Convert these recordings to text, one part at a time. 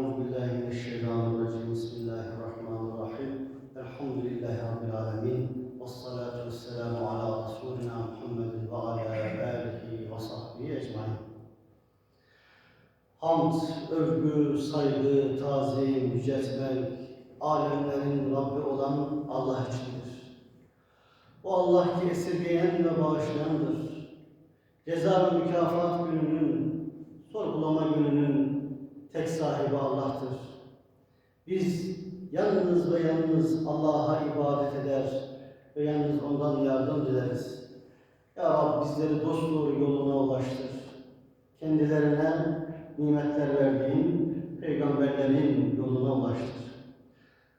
Euzu billahi mineşşeytanirracim. Bismillahirrahmanirrahim. Elhamdülillahi rabbil alamin. Ves salatu vesselamu ala rasulina Muhammedin ve ala alihi ve sahbihi ecmaîn. Hamd, övgü, saygı, tazim, yüceltmek alemlerin Rabbi olan Allah içindir. O Allah ki esirgeyen ve bağışlayandır. Ceza ve mükafat gününün, sorgulama gününün, tek sahibi Allah'tır. Biz yalnız ve yalnız Allah'a ibadet eder ve yalnız ondan yardım dileriz. Ya Rab bizleri dost doğru yoluna ulaştır. Kendilerine nimetler verdiğin peygamberlerin yoluna ulaştır.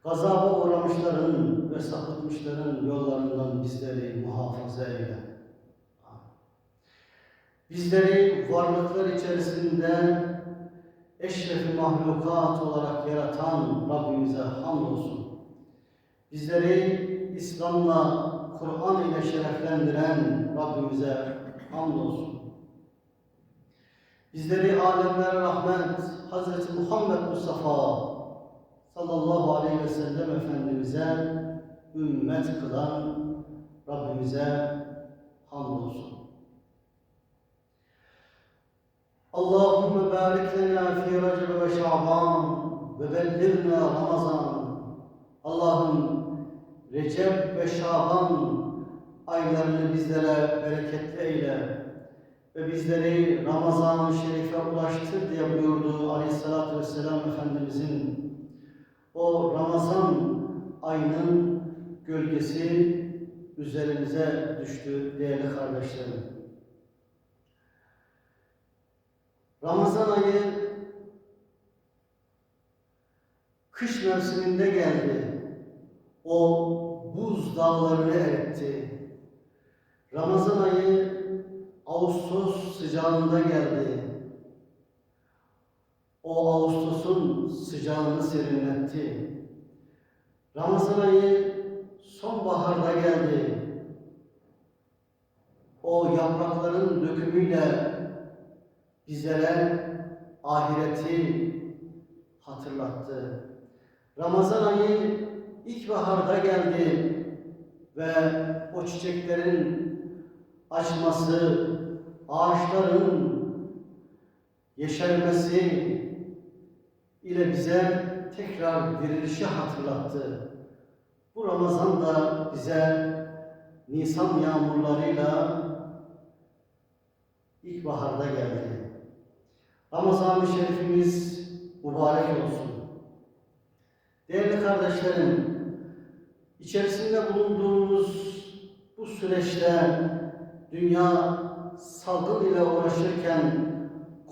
Gazaba uğramışların ve sapıtmışların yollarından bizleri muhafaza eyle. Bizleri varlıklar içerisinde eşrefi mahlukat olarak yaratan Rabbimize hamdolsun. Bizleri İslam'la, Kur'an ile şereflendiren Rabbimize hamdolsun. Bizleri alemlere rahmet, Hz. Muhammed Mustafa sallallahu aleyhi ve sellem Efendimiz'e ümmet kılan Rabbimize hamdolsun. Allahümme barik lena fi Recep ve Şaban ve bellighna Ramazan. Allah'ım Recep ve Şaban aylarını bizlere bereketli eyle ve bizleri Ramazan-ı Şerif'e ulaştır diye buyurduğu Aleyhisselatü Vesselam Efendimizin o Ramazan ayının gölgesi üzerimize düştü değerli kardeşlerim. Ramazan ayı kış mevsiminde geldi. O buz dağlarını eritti. Ramazan ayı Ağustos sıcağında geldi. O Ağustos'un sıcağını serinletti. Ramazan ayı sonbaharda geldi. O yaprakların dökümüyle bizlere ahireti hatırlattı. Ramazan ayı ilkbaharda geldi ve o çiçeklerin açması, ağaçların yeşermesi ile bize tekrar dirilişi hatırlattı. Bu Ramazan da bize Nisan yağmurlarıyla ilkbaharda geldi. Ramazan-ı Şerifimiz mübarek olsun. Değerli kardeşlerim, içerisinde bulunduğumuz bu süreçte dünya salgın ile uğraşırken,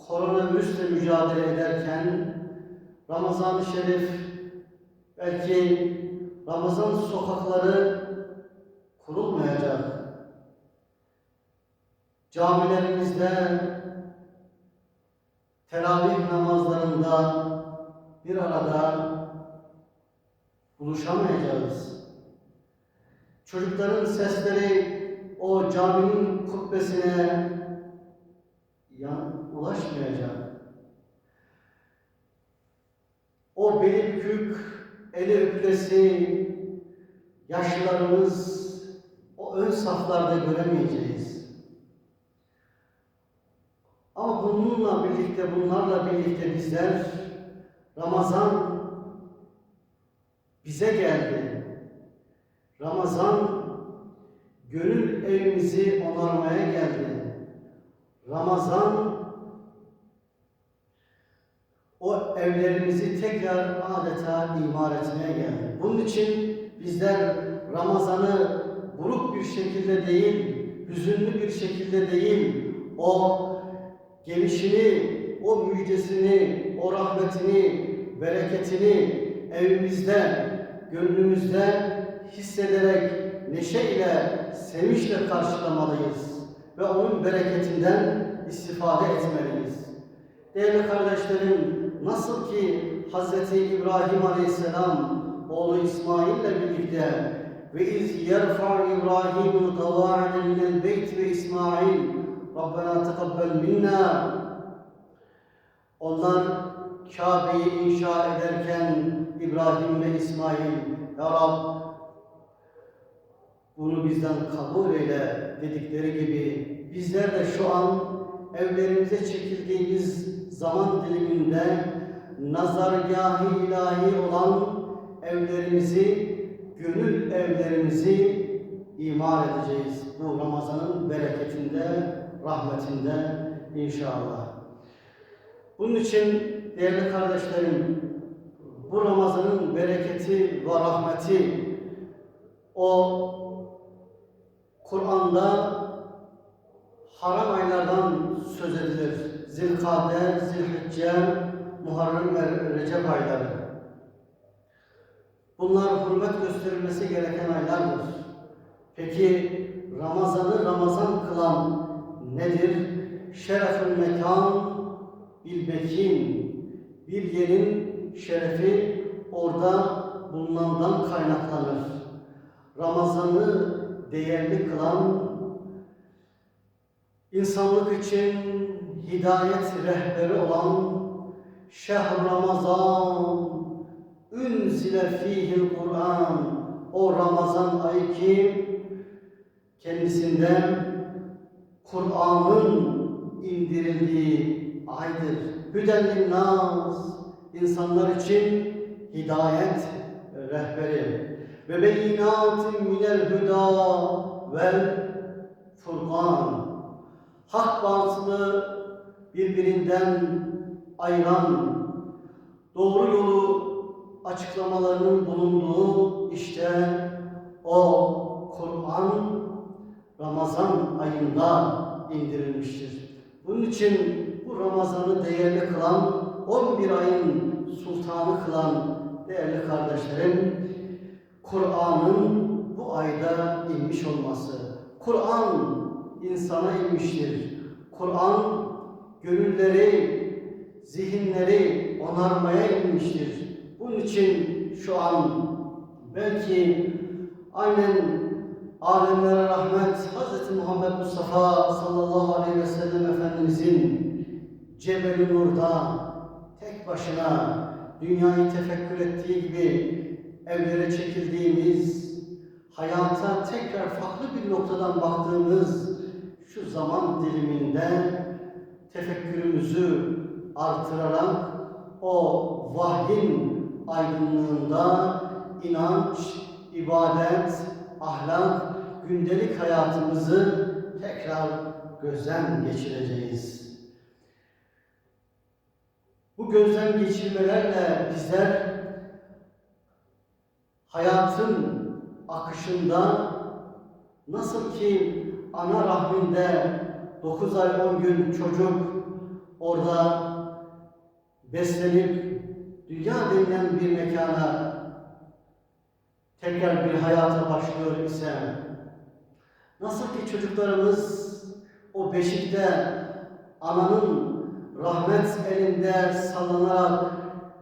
koronavirüsle mücadele ederken, Ramazan-ı Şerif belki Ramazan sokakları kurulmayacak. Camilerimizde teravih namazlarında bir arada buluşamayacağız. Çocukların sesleri o caminin kubbesine yan, ulaşmayacak. O beli bükük, eli öpülesi yaşlılarımız o ön saflarda göremeyeceğiz. Bununla birlikte, bunlarla birlikte bizler Ramazan bize geldi. Ramazan gönül evimizi onarmaya geldi. Ramazan o evlerimizi tekrar adeta imar etmeye geldi. Bunun için bizler Ramazan'ı buruk bir şekilde değil, hüzünlü bir şekilde değil, o gelişini, o müjdesini, o rahmetini, bereketini evimizde, gönlümüzde hissederek neşe ile, sevinçle karşılamalıyız ve onun bereketinden istifade etmeliyiz. Değerli kardeşlerim, nasıl ki Hz. İbrahim Aleyhisselam oğlu İsmail ile birlikte ve iz yerfa İbrahim'u kava'ide minel beyt ve İsmail Rabbena tekabbel minna onlar Kabe'yi inşa ederken İbrahim ve İsmail Ya Rab bunu bizden kabul eyle dedikleri gibi bizler de şu an evlerimize çekildiğimiz zaman diliminde nazargâhi ilahi olan evlerimizi, gönül evlerimizi imar edeceğiz. Bu Ramazan'ın bereketinde, rahmetinde inşallah. Bunun için değerli kardeşlerim, bu Ramazan'ın bereketi ve rahmeti o Kur'an'da haram aylardan söz edilir. Zilkade, Zilhicce, Muharrem ve Recep ayları. Bunlar hürmet gösterilmesi gereken aylardır. Peki Ramazan'ı Ramazan kılan nedir? Şerefül mekan bil bekin. Bir yerin şerefi orada bulunandan kaynaklanır. Ramazan'ı değerli kılan insanlık için hidayet rehberi olan Şehr Ramazan Ünzile fihil Kur'an o Ramazan ayı ki kendisinden Kur'an'ın indirildiği aydır. Hüden naz insanlar için hidayet rehberi ve beyinatin minel huda vel furkan hak bazını birbirinden ayıran doğru yolu açıklamalarının bulunduğu işte o Kur'an Ramazan ayında indirilmiştir. Bunun için bu Ramazan'ı değerli kılan 11 ayın sultanı kılan değerli kardeşlerim Kur'an'ın bu ayda inmiş olması. Kur'an insana inmiştir. Kur'an gönülleri, zihinleri onarmaya inmiştir. Bunun için şu an belki aynen alemlere rahmet Hz. Muhammed Mustafa sallallahu aleyhi ve sellem Efendimizin Cebel-i Nur'da tek başına dünyayı tefekkür ettiği gibi evlere çekildiğimiz, hayata tekrar farklı bir noktadan baktığımız şu zaman diliminde tefekkürümüzü artırarak o vahyin aydınlığında inanç, ibadet, ahlak, gündelik hayatımızı tekrar gözden geçireceğiz. Bu gözden geçirmelerle bizler hayatın akışında nasıl ki ana rahminde 9 ay 10 gün çocuk orada beslenip dünya denilen bir mekana tekrar bir hayata başlıyor ise nasıl ki çocuklarımız o beşikte ananın rahmet elinde sallanarak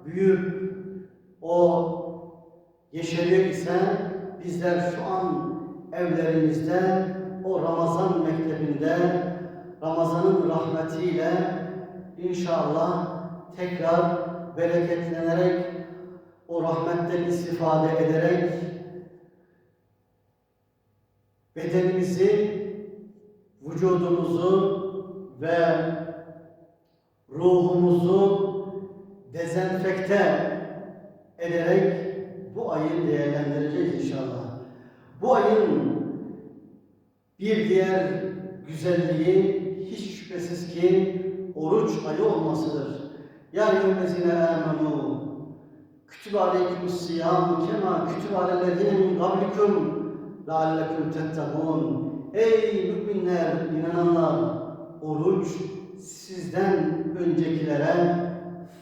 büyüyüp o yeşeriyor ise bizler şu an evlerimizde o Ramazan mektebinde Ramazan'ın rahmetiyle inşallah tekrar bereketlenerek o rahmetten istifade ederek bedenimizi, vücudumuzu ve ruhumuzu dezenfekte ederek bu ayı değerlendireceğiz inşallah. Bu ayın bir diğer güzelliği hiç şüphesiz ki oruç ayı olmasıdır. Ya eyyühellezine amenu kütübe aleykümüs siyam kema kütübe alellezine min kablikum leallekum tettegûn Ey müminler, inananlar, oruç sizden öncekilere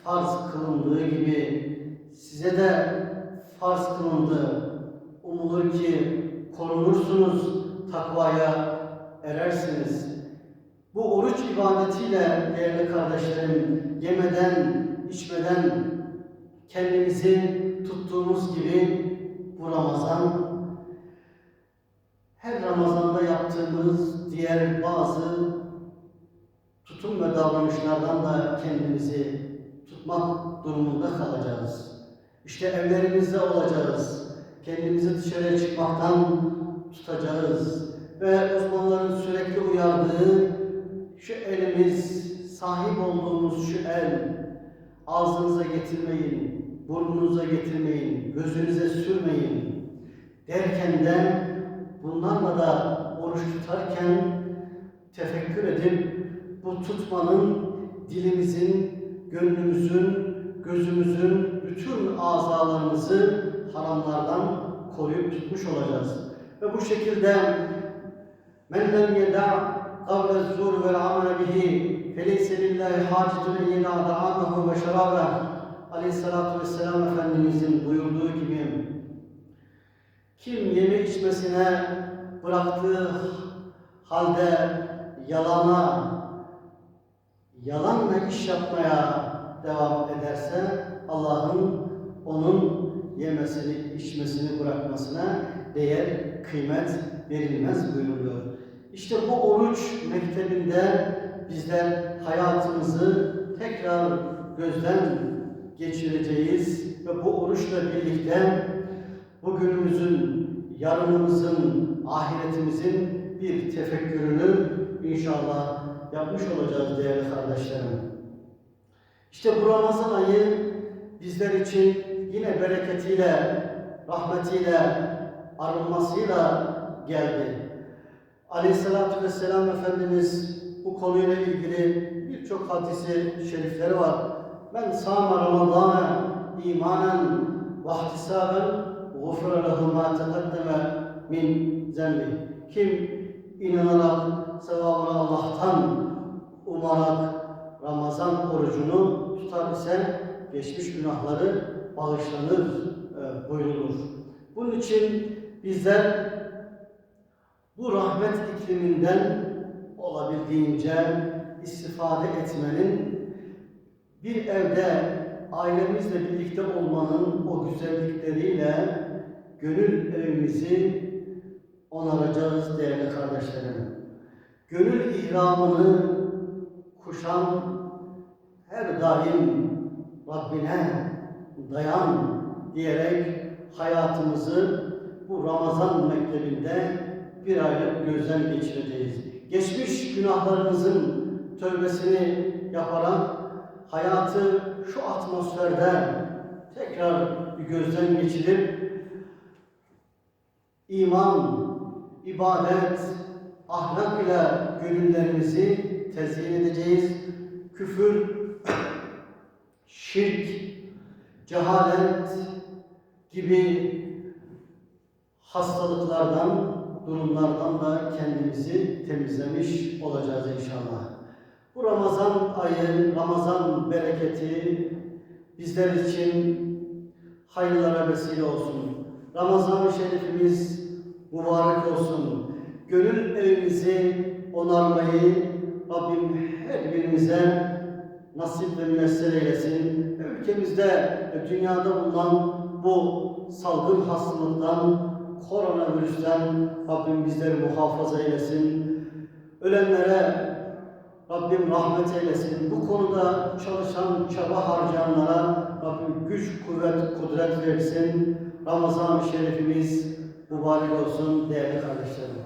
farz kılındığı gibi size de farz kılındı. Umulur ki korunursunuz, takvaya erersiniz. Bu oruç ibadetiyle değerli kardeşlerim yemeden, içmeden kendimizi tuttuğumuz gibi bu Ramazan her Ramazan'da yaptığımız diğer bazı tutum ve davranışlardan da kendimizi tutmak durumunda kalacağız. İşte evlerimizde olacağız. Kendimizi dışarıya çıkmaktan tutacağız. Ve uzmanların sürekli uyardığı şu elimiz, sahip olduğumuz şu el, ağzınıza getirmeyin, burnunuza getirmeyin, gözünüze sürmeyin derken de bunlarla da oruç tutarken tefekkür edip bu tutmanın dilimizin, gönlümüzün, gözümüzün, bütün azalarımızı haramlardan koruyup tutmuş olacağız. Ve bu şekilde men lem yeda kavle zur vel amel bihi feleyse lillahi hacetun en yeda da'amahu ve şerabe aleyhissalatu vesselam Efendimizin buyurduğu gibi kim yeme içmesine bıraktığı halde yalana, yalanla iş yapmaya devam ederse Allah'ın onun yemesini, içmesini bırakmasına değer, kıymet verilmez buyuruyor. İşte bu oruç mektebinde bizler hayatımızı tekrar gözden geçireceğiz ve bu oruçla birlikte bugünümüzün, yarınımızın, ahiretimizin bir tefekkürünü inşallah yapmış olacağız değerli kardeşlerim. İşte bu Ramazan ayı bizler için yine bereketiyle, rahmetiyle, arınmasıyla geldi. Aleyhissalatü vesselam Efendimiz bu konuyla ilgili birçok hadisi şerifleri var. Ben sâme Ramazâne imanen ve ihtisaben gufre lehu ma teqaddeme min zembi. Kim inanarak sevabını Allah'tan umarak Ramazan orucunu tutar ise geçmiş günahları bağışlanır e, buyrulur. Bunun için bizler bu rahmet ikliminden olabildiğince istifade etmenin bir evde ailemizle birlikte olmanın o güzellikleriyle gönül evimizi onaracağız değerli kardeşlerim. Gönül ihramını kuşan her daim Rabbine dayan diyerek hayatımızı bu Ramazan mektebinde bir aylık gözden geçireceğiz. Geçmiş günahlarımızın tövbesini yaparak hayatı şu atmosferde tekrar bir gözden geçirip iman, ibadet, ahlak ile gönüllerimizi tezyin edeceğiz. Küfür, şirk, cehalet gibi hastalıklardan, durumlardan da kendimizi temizlemiş olacağız inşallah. Bu Ramazan ayı, Ramazan bereketi bizler için hayırlara vesile olsun. Ramazan-ı Şerifimiz mübarek olsun. Gönül evimizi onarmayı Rabbim her birimize nasip ve müyesser eylesin. Ülkemizde ve dünyada bulunan bu salgın hastalıktan, koronavirüsten Rabbim bizleri muhafaza eylesin. Ölenlere Rabbim rahmet eylesin. Bu konuda çalışan, çaba harcayanlara Rabbim güç, kuvvet, kudret versin. Ramazan-ı Şerifimiz mübarek olsun değerli kardeşlerim.